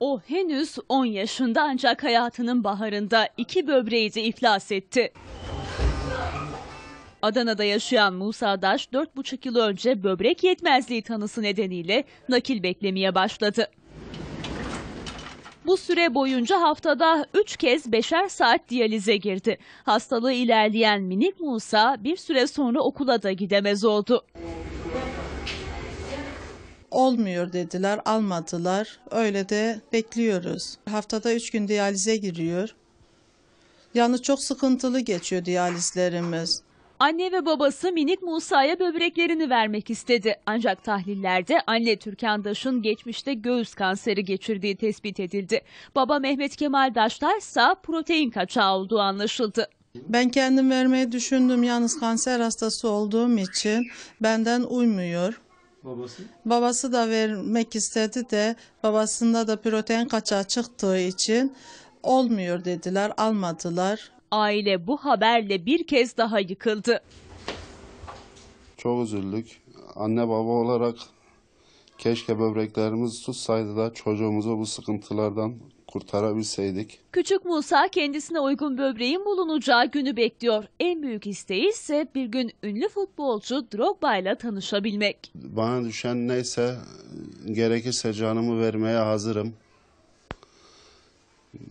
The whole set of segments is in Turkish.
O henüz 10 yaşında ancak hayatının baharında iki böbreği de iflas etti. Adana'da yaşayan Musa Daş 4,5 yıl önce böbrek yetmezliği tanısı nedeniyle nakil beklemeye başladı. Bu süre boyunca haftada 3 kez beşer saat diyalize girdi. Hastalığı ilerleyen minik Musa bir süre sonra okula da gidemez oldu. Olmuyor dediler, almadılar. Öyle de bekliyoruz. Haftada üç gün diyalize giriyor. Yani çok sıkıntılı geçiyor diyalizlerimiz. Anne ve babası minik Musa'ya böbreklerini vermek istedi. Ancak tahlillerde anne Türkan Daş'ın geçmişte göğüs kanseri geçirdiği tespit edildi. Baba Mehmet Kemal Daşlar ise protein kaçağı olduğu anlaşıldı. Ben kendim vermeyi düşündüm. Yalnız kanser hastası olduğum için benden uymuyor. Babası? Babası da vermek istedi de babasında da protein kaçağı çıktığı için olmuyor dediler, almadılar. Aile bu haberle bir kez daha yıkıldı. Çok üzüldük. Anne baba olarak keşke böbreklerimiz tutsaydı da çocuğumuzu bu sıkıntılardan kurtarabilseydik. Küçük Musa kendisine uygun böbreğin bulunacağı günü bekliyor. En büyük isteği ise bir gün ünlü futbolcu Drogba ile tanışabilmek. Bana düşen neyse gerekirse canımı vermeye hazırım.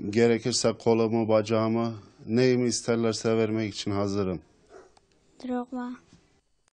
Gerekirse kolumu, bacağımı, neyimi isterlerse vermek için hazırım. Drogba.